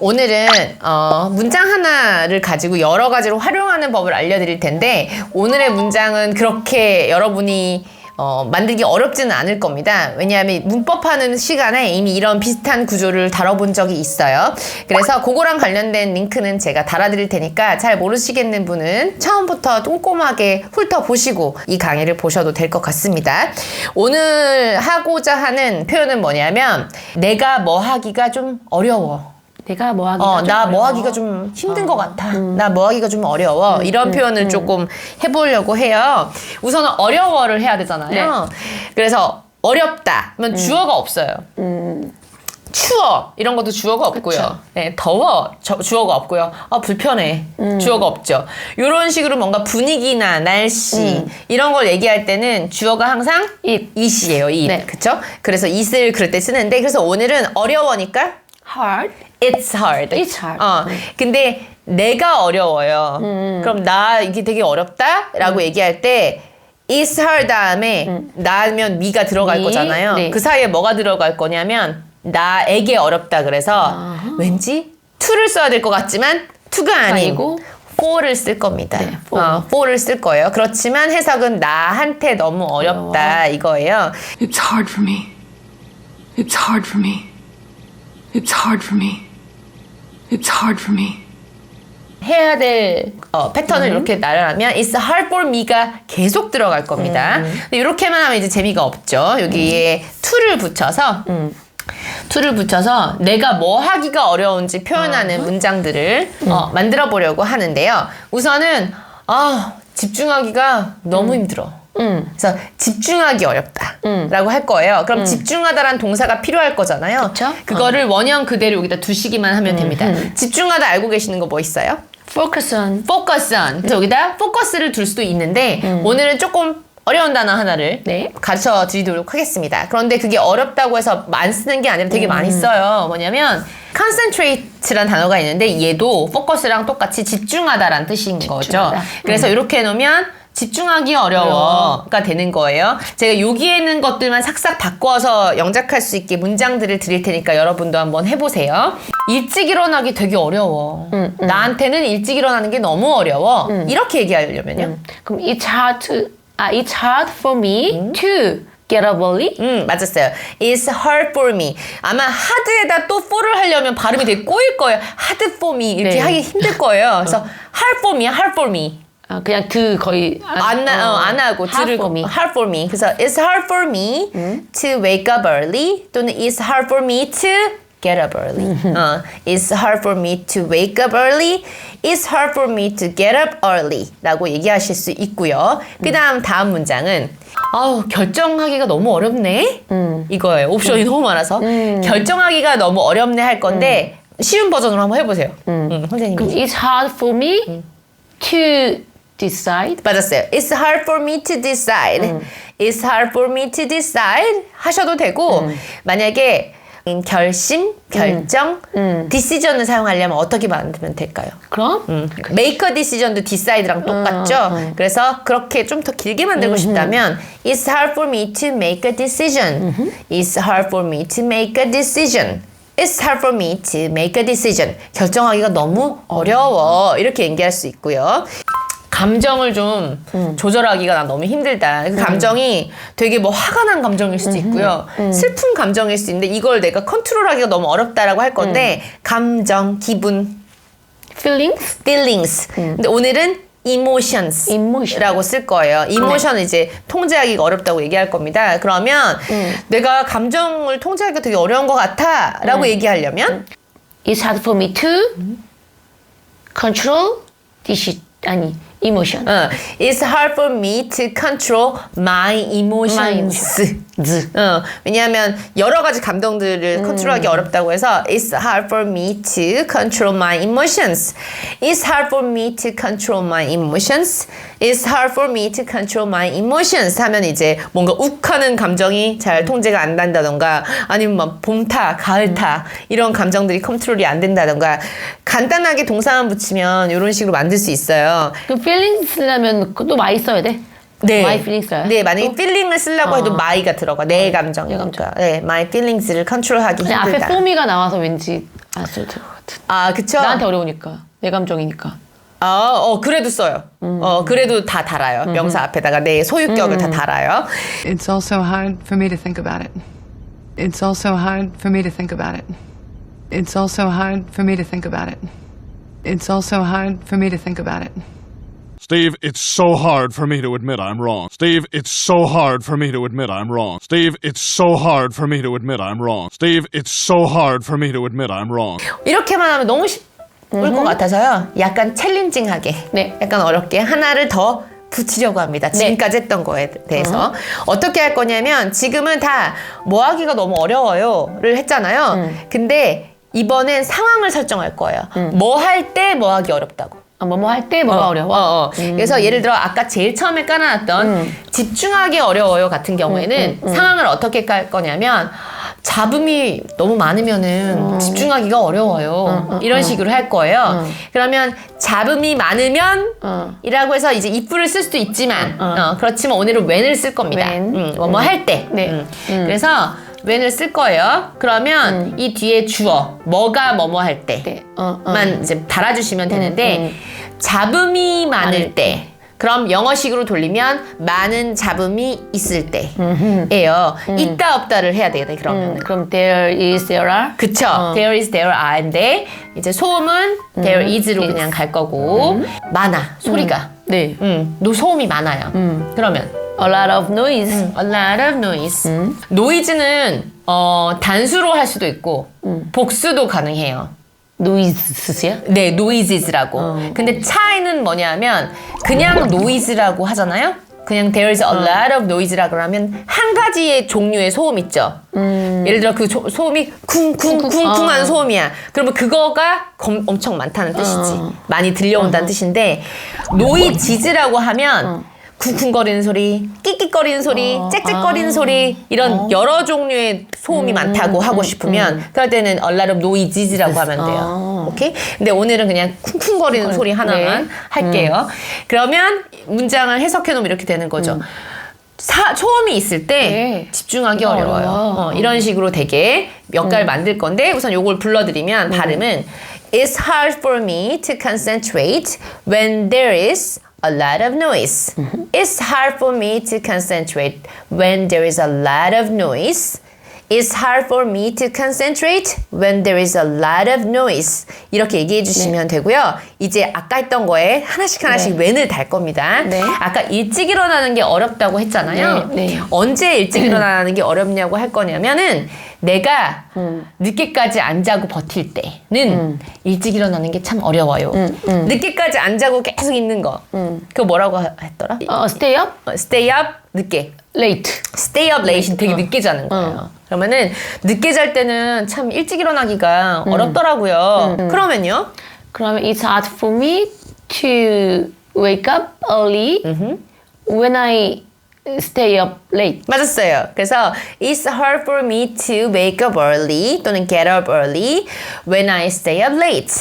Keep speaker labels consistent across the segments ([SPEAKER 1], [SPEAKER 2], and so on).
[SPEAKER 1] 오늘은 어, 문장 하나를 가지고 여러 가지로 활용하는 법을 알려드릴 텐데 오늘의 문장은 그렇게 여러분이 어, 만들기 어렵지는 않을 겁니다. 왜냐하면 문법하는 시간에 이미 이런 비슷한 구조를 다뤄본 적이 있어요. 그래서 그거랑 관련된 링크는 제가 달아드릴 테니까 잘 모르시겠는 분은 처음부터 꼼꼼하게 훑어보시고 이 강의를 보셔도 될 것 같습니다. 오늘 하고자 하는 표현은 뭐냐면 내가 뭐 하기가 좀 어려워.
[SPEAKER 2] 내가 뭐 하기가
[SPEAKER 1] 어, 좀나뭐
[SPEAKER 2] 어려워.
[SPEAKER 1] 하기가 좀 힘든 것 같아. 나 뭐 하기가 좀 어려워. 이런 표현을 조금 해보려고 해요. 우선은 어려워를 해야 되잖아요. 그래서 어렵다. 그러면 주어가 없어요. 추워 이런 것도 주어가 없고요. 네, 더워 저- 주어가 없고요. 아 불편해 주어가 없죠. 이런 식으로 뭔가 분위기나 날씨 이런 걸 얘기할 때는 주어가 항상
[SPEAKER 2] it,
[SPEAKER 1] it이에요. it.
[SPEAKER 2] 네.
[SPEAKER 1] 그쵸? 그래서 it을 그럴 때 쓰는데 그래서 오늘은 어려워니까
[SPEAKER 2] hard,
[SPEAKER 1] It's hard.
[SPEAKER 2] It's hard.
[SPEAKER 1] 어, 근데 내가 어려워요. 그럼 나 이게 되게 어렵다라고 얘기할 때 It's hard 다음에 나면 me가 들어갈
[SPEAKER 2] me,
[SPEAKER 1] 거잖아요.
[SPEAKER 2] 네.
[SPEAKER 1] 그 사이에 뭐가 들어갈 거냐면 나에게 어렵다 그래서 왠지 to를 써야 될 것 같지만 to가 아닌
[SPEAKER 2] 아니고
[SPEAKER 1] for를 쓸 겁니다.
[SPEAKER 2] 네, for.
[SPEAKER 1] 어, for를 쓸 거예요. 그렇지만 해석은 나한테 너무 어렵다 이거예요.
[SPEAKER 3] It's hard for me. It's hard for me. It's hard for me. It's hard for me.
[SPEAKER 1] 해야 될 어, 패턴을 이렇게 나열하면 It's hard for me가 계속 들어갈 겁니다. 근데 이렇게만 하면 이제 재미가 없죠. 여기에 to를 붙여서 to를 붙여서 내가 뭐 하기가 어려운지 표현하는 문장들을 어, 만들어 보려고 하는데요. 우선은 아 집중하기가 너무 힘들어.
[SPEAKER 2] 음.
[SPEAKER 1] 그래서 집중하기 어렵다 라고 할 거예요. 그럼 집중하다란 동사가 필요할 거잖아요.
[SPEAKER 2] 그쵸?
[SPEAKER 1] 그거를 원형 그대로 여기다 두시기만 하면 됩니다. 집중하다 알고 계시는 거 뭐 있어요?
[SPEAKER 2] focus on,
[SPEAKER 1] focus on. 그래서 여기다 포커스를 둘 수도 있는데 오늘은 조금 어려운 단어 하나를
[SPEAKER 2] 네.
[SPEAKER 1] 가르쳐 드리도록 하겠습니다. 그런데 그게 어렵다고 해서 안 쓰는 게 아니라 되게 많이 써요. 뭐냐면 concentrate란 단어가 있는데 얘도 focus랑 똑같이 집중하다란 뜻인 거죠.
[SPEAKER 2] 집중하다.
[SPEAKER 1] 그래서 이렇게 해 놓으면 집중하기 어려워가 되는 거예요. 제가 여기에 있는 것들만 싹싹 바꿔서 영작할 수 있게 문장들을 드릴 테니까 여러분도 한번 해보세요. 일찍 일어나기 되게 어려워. 나한테는 일찍 일어나는 게 너무 어려워. 이렇게 얘기하려면요.
[SPEAKER 2] 그럼 it's hard to, 아, it's hard for me to get up early.
[SPEAKER 1] 음, 맞았어요. It's hard for me. 아마 hard에다 또 for를 하려면 발음이 되게 꼬일 거예요. hard for me 이렇게
[SPEAKER 2] 네.
[SPEAKER 1] 하기 힘들 거예요. 그래서 hard for me, hard for me.
[SPEAKER 2] 아, 그냥 드 거의
[SPEAKER 1] 안, 어, 안 하고
[SPEAKER 2] hard for me.
[SPEAKER 1] hard for me. 그래서 it's hard for me to wake up early 또는 it's hard for me to get up early. 어, it's hard for me to wake up early. It's hard for me to get up early라고 얘기하실 수 있고요. 그 다음 다음 문장은 아우 결정하기가 너무 어렵네. 이거예요. 옵션이 너무 많아서 결정하기가 너무 어렵네 할 건데 쉬운 버전으로 한번 해보세요. 음, 선생님이.
[SPEAKER 2] 그럼 it's hard for me to decide.
[SPEAKER 1] 맞았어요. It's hard for me to decide. It's hard for me to decide 하셔도 되고 만약에 음, 결심, 결정, decision을 사용하려면 어떻게 만들면 될까요?
[SPEAKER 2] 그럼
[SPEAKER 1] make a decision도 decide랑 똑같죠. 그래서 그렇게 좀 더 길게 만들고 싶다면 It's hard for me to make a decision. It's hard for me to make a decision. It's hard for me to make a decision. 결정하기가 너무 어려워. 이렇게 얘기할 수 있고요. 감정을 좀 조절하기가 난 너무 힘들다. 그 감정이 되게 뭐 화가 난 감정일 수도 있고요. 슬픈 감정일 수도 있는데 이걸 내가 컨트롤하기가 너무 어렵다라고 할 건데 감정, 기분,
[SPEAKER 2] feelings,
[SPEAKER 1] feelings. 근데 오늘은 emotions.
[SPEAKER 2] emotion.
[SPEAKER 1] 라고 쓸 거예요. emotion은 이제 통제하기가 어렵다고 얘기할 겁니다. 그러면 내가 감정을 통제하기가 되게 어려운 것 같아 라고 얘기하려면
[SPEAKER 2] it's hard for me to control this 아니 emotion.
[SPEAKER 1] 어, It's hard for me to control my emotions. 어, 왜냐하면 여러 가지 감정들을 컨트롤하기 어렵다고 해서 It's hard for me to control my emotions. It's hard for me to control my emotions. It's hard for me to control my emotions 하면 이제 뭔가 욱하는 감정이 잘 통제가 안 된다던가 아니면 막 봄타, 가을타 이런 감정들이 컨트롤이 안 된다던가 간단하게 동사만 붙이면 이런 식으로 만들 수 있어요.
[SPEAKER 2] 그 feelings 쓰려면 그것도 많이 써야 돼.
[SPEAKER 1] 네.
[SPEAKER 2] my feelings 써요.
[SPEAKER 1] 네, 만약에 feeling을 쓰려고 해도
[SPEAKER 2] 어.
[SPEAKER 1] my가 들어가. 내 감정이니까.
[SPEAKER 2] 감정.
[SPEAKER 1] 네, my feelings를 컨트롤하기
[SPEAKER 2] 앞에
[SPEAKER 1] 힘들다.
[SPEAKER 2] form이가 나와서 왠지 안 써도 될것 같아.
[SPEAKER 1] 아, 그쵸?
[SPEAKER 2] 나한테 어려우니까 내 감정이니까.
[SPEAKER 1] 아, 어, 그래도 써요. 어, 그래도 다 달아요. 명사 앞에다가 내 소유격을 다 달아요.
[SPEAKER 3] It's also hard for me to think about it. It's also hard for me to think about it. It's also hard for me to think about it. It's also hard for me to think about it.
[SPEAKER 4] Steve, it's so hard for me to admit I'm wrong. Steve, it's so hard for me to admit I'm wrong. Steve, it's so hard for me to admit I'm wrong. Steve, it's so hard for me to admit I'm wrong.
[SPEAKER 1] 이렇게만 하면 너무 쉽을 것 같아서요. 약간 챌린징하게,
[SPEAKER 2] 네.
[SPEAKER 1] 약간 어렵게 하나를 더 붙이려고 합니다. 지금까지 했던 거에 대해서. 어떻게 할 거냐면 지금은 다 뭐하기가 너무 어려워요를 했잖아요. 근데 이번엔 상황을 설정할 거예요. 뭐 할 때 뭐하기 어렵다고.
[SPEAKER 2] 아, 뭐뭐 할 때 뭐가 어 려워?
[SPEAKER 1] 어, 어. 그래서 예를 들어 아까 제일 처음에 깔아놨던 집중하기 어려워요 같은 경우에는 상황을 어떻게 깔 거냐면 잡음이 너무 많으면은 집중하기가 어려워요. 이런 식으로 할 거예요. 그러면 잡음이 많으면
[SPEAKER 2] 어.
[SPEAKER 1] 이라고 해서 이제 if를 쓸 수도 있지만 어, 그렇지만 오늘은 when을 쓸 겁니다. 음, 뭐뭐 할 때.
[SPEAKER 2] 네.
[SPEAKER 1] 음. 그래서 when을 쓸 거예요. 그러면 이 뒤에 주어 뭐가 뭐뭐 할 때.
[SPEAKER 2] 네. 어, 어.
[SPEAKER 1] 만 이제 달아주시면 되는데 잡음이 많을 때 그럼 영어식으로 돌리면 많은 잡음이 있을 때예요. 있다 없다를 해야 되겠네 그러면.
[SPEAKER 2] 음, 그럼 there is, there are.
[SPEAKER 1] 그쵸. There is, there are인데 이제 소음은 there is로 그냥 갈 거고 많아 소리가.
[SPEAKER 2] 네.
[SPEAKER 1] 음, 노 소음이 많아요. 그러면
[SPEAKER 2] A lot of noise.
[SPEAKER 1] a lot of noise. 노이즈는 어, 단수로 할 수도 있고 복수도 가능해요.
[SPEAKER 2] noise야?
[SPEAKER 1] 네, noises라고. 근데 차이는 뭐냐면 그냥 noise라고 하잖아요. 그냥 there is a lot of noise라 그러면 한 가지의 종류의 소음 있죠. 예를 들어 그 조- 소음이 쿵쿵쿵쿵한
[SPEAKER 2] 어.
[SPEAKER 1] 소음이야. 그러면 그거가 검- 엄청 많다는 뜻이지. 많이 들려온다는 뜻인데 노이지즈라고 하면 쿵쿵거리는 소리, 끽끽거리는 소리, 짹짹거리는 소리 이런 여러 종류의 소음이 많다고 하고 싶으면 그럴 때는 of noises라고 하면 돼요. 오케이? 근데 오늘은 그냥 쿵쿵거리는 소리 하나만
[SPEAKER 2] 네.
[SPEAKER 1] 할게요. 그러면 문장을 해석해 놓으면 이렇게 되는 거죠. 사, 소음이 있을 때
[SPEAKER 2] 네.
[SPEAKER 1] 집중하기
[SPEAKER 2] 어,
[SPEAKER 1] 어려워요.
[SPEAKER 2] 어려워.
[SPEAKER 1] 어, 이런 식으로 되게 몇 가지 만들 건데 우선 요걸 불러드리면 발음은 It's hard for me to concentrate when there is a lot of noise. It's hard for me to concentrate when there is a lot of noise. It's hard for me to concentrate when there is a lot of noise. 이렇게 얘기해 주시면 되고요. 이제 아까 했던 거에 하나씩 하나씩 when을 달 겁니다.
[SPEAKER 2] 네.
[SPEAKER 1] 아까 일찍 일어나는 게 어렵다고 했잖아요.
[SPEAKER 2] 네, 네.
[SPEAKER 1] 언제 일찍 일어나는 게 어렵냐고 할 거냐면은 내가 늦게까지 안 자고 버틸 때는 일찍 일어나는 게 참 어려워요. 늦게까지 안 자고 계속 있는 거. 그거 뭐라고 하- 했더라?
[SPEAKER 2] 어, stay up,
[SPEAKER 1] 어, stay up 늦게.
[SPEAKER 2] late.
[SPEAKER 1] stay up late이 되게 늦게 자는 거예요. 그러면은 늦게 잘 때는 참 일찍 일어나기가 어렵더라고요. 그러면요?
[SPEAKER 2] 그러면 it's hard for me to wake up early when I stay up late.
[SPEAKER 1] 맞았어요. 그래서 it's hard for me to wake up early 또는 get up early when I stay up late.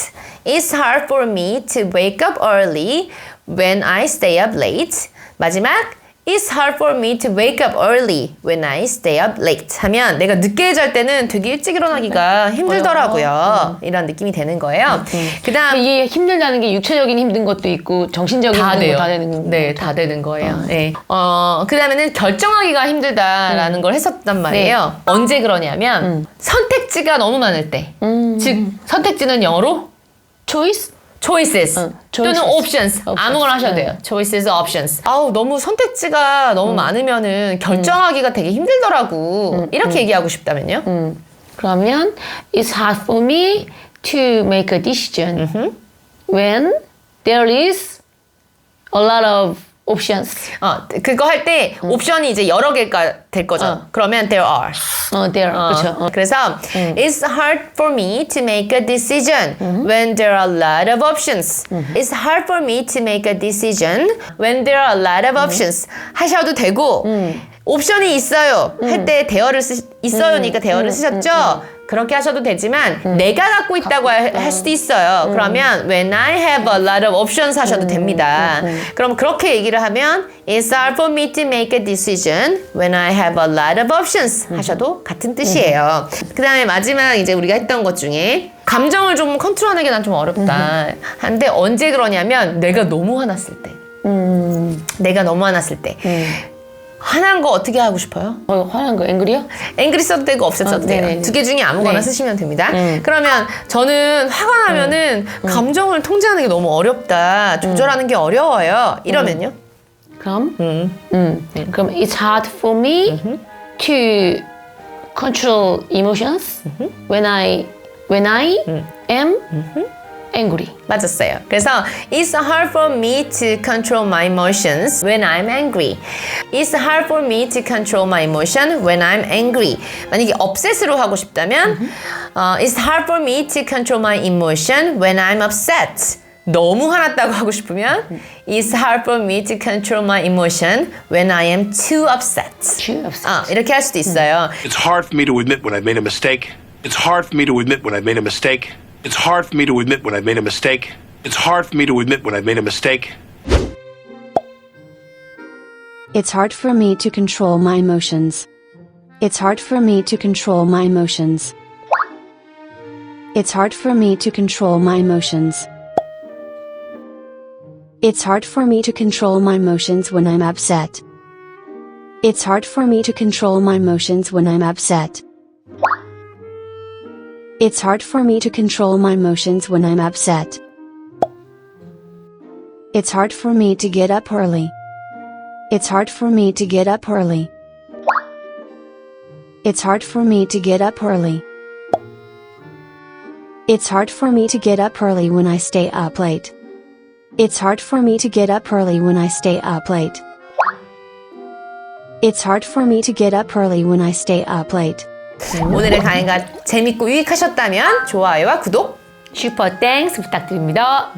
[SPEAKER 1] It's hard for me to wake up early when I stay up late. 마지막 It's hard for me to wake up early when I stay up late. 하면 내가 늦게 잘 때는 되게 일찍 일어나기가 힘들더라고요. 이런 느낌이 되는 거예요. 그다음
[SPEAKER 2] 이게 힘들다는 게 육체적인 힘든 것도 있고 정신적인
[SPEAKER 1] 다
[SPEAKER 2] 힘든
[SPEAKER 1] 돼요.
[SPEAKER 2] 거다 되는 거.
[SPEAKER 1] 네, 다 되는 거예요. 네. 어, 그 다음에는 결정하기가 힘들다라는 걸 했었단 말이에요. 언제 그러냐면 선택지가 너무 많을 때. 즉, 선택지는 영어로
[SPEAKER 2] choice?
[SPEAKER 1] Choices
[SPEAKER 2] 응,
[SPEAKER 1] 또는
[SPEAKER 2] choices.
[SPEAKER 1] options
[SPEAKER 2] Options.
[SPEAKER 1] 아무거나 하셔도
[SPEAKER 2] 네.
[SPEAKER 1] 돼요. choices, options. 아우 너무 선택지가 너무 많으면은 결정하기가 되게 힘들더라고. 이렇게 얘기하고 싶다면요.
[SPEAKER 2] 그러면 it's hard for me to make a decision when there is a lot of options.
[SPEAKER 1] 어, 그거 할 때 옵션이 이제 여러 개가 될 거죠.
[SPEAKER 2] 어.
[SPEAKER 1] 그러면 there are.
[SPEAKER 2] 어, there.
[SPEAKER 1] 어,
[SPEAKER 2] 그렇죠. 어.
[SPEAKER 1] 그래서 it's hard for me to make a decision when there are a lot of options. It's hard for me to make a decision when there are a lot of options. 하셔도 되고 옵션이 있어요. 할 때 대어를 쓰 있어요니까 대어를 쓰셨죠. 그렇게 하셔도 되지만 내가 갖고 있다고 할, 할 수도 있어요. 그러면 when I have a lot of options 하셔도 됩니다. 그럼 그렇게 얘기를 하면 it's hard for me to make a decision when I have a lot of options 하셔도 같은 뜻이에요. 그다음에 마지막 이제 우리가 했던 것 중에 감정을 좀 컨트롤하는 게 난 좀 어렵다. 한데 언제 그러냐면 내가 너무 화났을 때. 내가 너무 화났을 때. 화난 거 어떻게 하고 싶어요?
[SPEAKER 2] 어, 화난 거 앵글이요?
[SPEAKER 1] 앵그리 써도 되고 없애 써도
[SPEAKER 2] 아,
[SPEAKER 1] 돼요.
[SPEAKER 2] 네네네.
[SPEAKER 1] 두개 중에 아무거나
[SPEAKER 2] 네.
[SPEAKER 1] 쓰시면 됩니다. 그러면 저는 화가 나면은 감정을 통제하는 게 너무 어렵다. 조절하는 게 어려워요. 이러면요.
[SPEAKER 2] 그럼 음. 그럼 it's hard for me to control emotions when I when I am angry.
[SPEAKER 1] 맞았어요. 그래서 it's hard for me to control my emotions when I'm angry. It's hard for me to control my emotion when I'm angry. 만약에 upset으로 하고 싶다면 어, it's hard for me to control my emotion when I'm upset. 너무 화났다고 하고 싶으면 it's hard for me to control my emotion when I am too upset.
[SPEAKER 2] Too upset.
[SPEAKER 1] 아, 이렇게 할 수도 있어요.
[SPEAKER 5] It's hard for me to admit when I've made a mistake. It's hard for me to admit when I've made a mistake. It's hard for me to admit when I've made a mistake. It's hard for me to admit when I've made a mistake.
[SPEAKER 6] It's hard for me to control my emotions. It's hard for me to control my emotions. It's hard for me to control my emotions. It's hard for me to control my emotions when I'm upset. It's hard for me to control my emotions when I'm upset. It's hard for me to control my emotions when I'm upset. It's hard for me to get up early. It's hard for me to get up early. It's hard for me to get up early. It's hard for me to get up early when I stay up late. It's hard for me to get up early when I stay up late. It's hard for me to get up early when I stay up late.
[SPEAKER 1] 오늘의 강의가 재밌고 유익하셨다면 좋아요와 구독
[SPEAKER 2] 슈퍼 땡스 부탁드립니다.